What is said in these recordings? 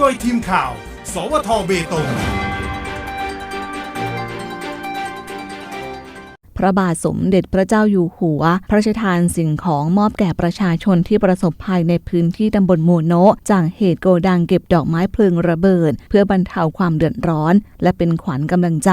โดยทีมข่าว สวทเบตง พระบาทสมเด็จพระเจ้าอยู่หัว พระราชทานสิ่งของมอบแก่ประชาชนที่ประสบภัยในพื้นที่ตำบลโมโนจากเหตุโกดังเก็บดอกไม้เพลิงระเบิด เพื่อบรรเทาความเดือดร้อน และเป็นขวัญกำลังใจ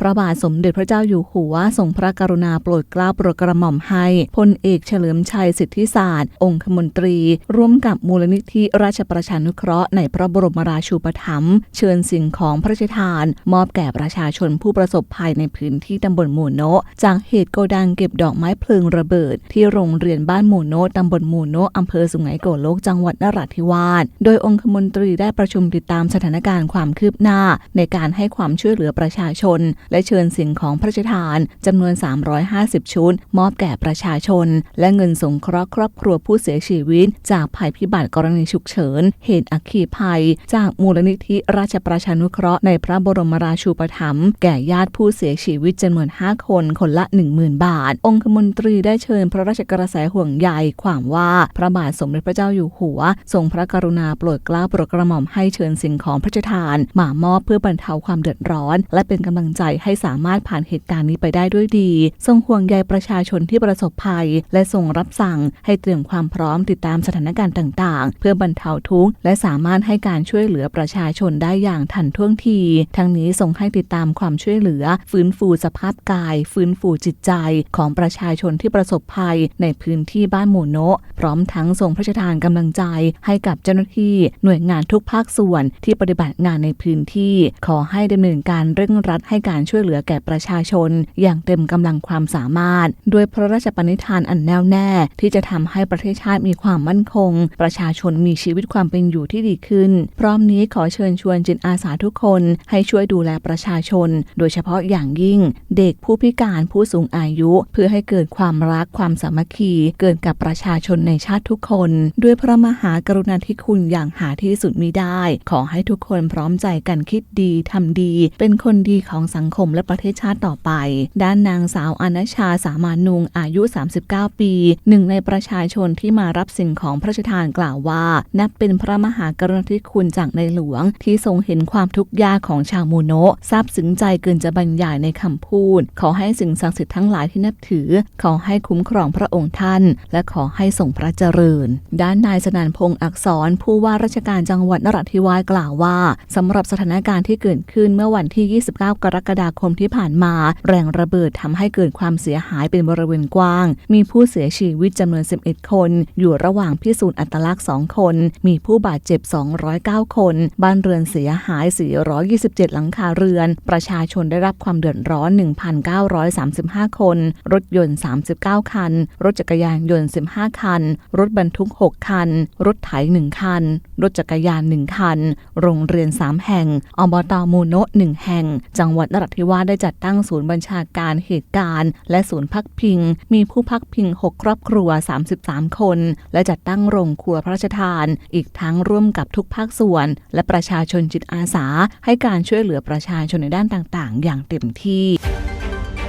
พระบาทสมเด็จพระเจ้าอยู่หัวทรงพระกรุณาโปรดเกล้าโปรดกระหม่อมให้พลเอกเฉลิมชัยสิทธิศาสตร์ องคมนตรี ร่วมกับมูลนิธิราชประชานุเคราะห์ในพระบรมราชูปถัมภ์เชิญสิ่งของพระราชทาน มอบแก่ประชาชนผู้ประสบภัยในพื้นที่ตำบลโมโนจากเหตุโกดังเก็บดอกไม้เพลิงระเบิด ที่โรงเรียนบ้านโมโนะตำบลโมโนะอำเภอสุไหงโกลกจังหวัดนราธิวาส โดยองคมนตรีได้ประชุมติดตามสถานการณ์ความคืบหน้า ในการให้ความช่วยเหลือประชาชน และเชิญสิ่งของพระราชทานจำนวน 350 ชุด มอบแก่ประชาชน และเงินสงเคราะห์ครอบครัวผู้เสียชีวิต จากภัยพิบัติกรณีฉุกเฉิน เหตุอัคคีภัย จากมูลนิธิราชประชานุเคราะห์ในพระบรมราชูปถัมภ์แก่ญาติผู้เสียชีวิตจำนวน 5 คนคนละ 10,000 บาท องคมนตรีได้เชิญพระราชกระแสห่วงใยความว่าพระบาทสมเด็จพระเจ้าอยู่หัว ทรงพระกรุณาโปรดเกล้าโปรดกระหม่อมให้เชิญสิ่งของพระราชทาน มามอบเพื่อบรรเทาความเดือดร้อน และเป็นกำลังใจให้สามารถผ่านเหตุการณ์นี้ไปได้ด้วยดี ทรงห่วงใยประชาชนที่ประสบภัย และทรงรับสั่งให้เตรียมความพร้อมติดตามสถานการณ์ต่างๆ เพื่อบรรเทาทุกข์และสามารถให้การช่วยเหลือประชาชนได้อย่างทันท่วงที ทั้งนี้ทรงให้ติดตามความช่วยเหลือ ฟื้นฟูสภาพกาย ฟื้นฟูจิตใจของประชาชนที่ประสบภัยในพื้นที่บ้านหมู่โนะพร้อมทั้งทรงพระราชทานกำลังใจให้กับเจ้าหน้าที่หน่วยงานทุกภาคส่วนที่ปฏิบัติงานในพื้นที่ ขอให้ดำเนินการเร่งรัดให้การช่วยเหลือแก่ประชาชน อย่างเต็มกำลังความสามารถ ด้วยพระราชปณิธานอันแน่วแน่ ที่จะทำให้ประเทศชาติมีความมั่นคง ประชาชนมีชีวิตความเป็นอยู่ที่ดีขึ้น พร้อมนี้ขอเชิญชวนจิตอาสาทุกคน ให้ช่วยดูแลประชาชน โดยเฉพาะอย่างยิ่ง เด็กผู้พิการผู้สูงอายุ เพื่อให้เกิดความรักความสามัคคี เกิดกับประชาชนในชาติทุกคน ด้วยพระมหากรุณาธิคุณอย่างหาที่สุดมิได้ ขอให้ทุกคนพร้อมใจกันคิดดีทำดี เป็นคนดีของสังคมและประเทศชาติต่อไป ด้านนางสาวอนัชชาสามานุงอายุ 39 ปี หนึ่งในประชาชนที่มารับสิ่งของพระราชทานกล่าวว่า นับเป็นพระมหากรุณาธิคุณจากในหลวง ที่ทรงเห็นความทุกข์ยากของชาวมูโนะซาบซึ้งใจเกินจะบรรยายในคำพูด ขอให้สิ่งศักดิ์สิทธิ์ทั้งหลายที่นับถือ ขอให้คุ้มครองพระองค์ท่าน และขอให้ทรงพระเจริญ ด้านนายสนันพงษ์อักษร ผู้ว่าราชการจังหวัดนราธิวาสกล่าวว่าสำหรับสถานการณ์ที่เกิดขึ้นเมื่อวันที่ 29 กรกฎาคมที่ผ่านมา แรงระเบิดทำให้เกิดความเสียหายเป็นบริเวณกว้าง มีผู้เสียชีวิตจำนวน 11 คน อยู่ระหว่างพิสูจน์อัตลักษณ์ 2 คน มีผู้บาดเจ็บ 209 คน บ้านเรือนเสียหาย 427 หลังคาเรือน ประชาชนได้รับความเดือดร้อน1,935 คน รถยนต์ 39 คัน รถจักรยานยนต์ 15 คัน รถบรรทุก 6 คัน รถไถ 1 คัน รถจักรยาน 1 คัน โรงเรียน 3 แห่ง อบตมูโนะ1แห่ง จังหวัดนราธิวาสได้จัดตั้งศูนย์บัญชาการเหตุการณ์ และศูนย์พักพิง มีผู้พักพิง 6 ครอบครัว 33 คน และจัดตั้งโรงครัวพระราชทาน อีกทั้งร่วมกับทุกภาคส่วน และประชาชนจิตอาสา ให้การช่วยเหลือประชาชนในด้านต่าง ๆ อย่างเต็มที่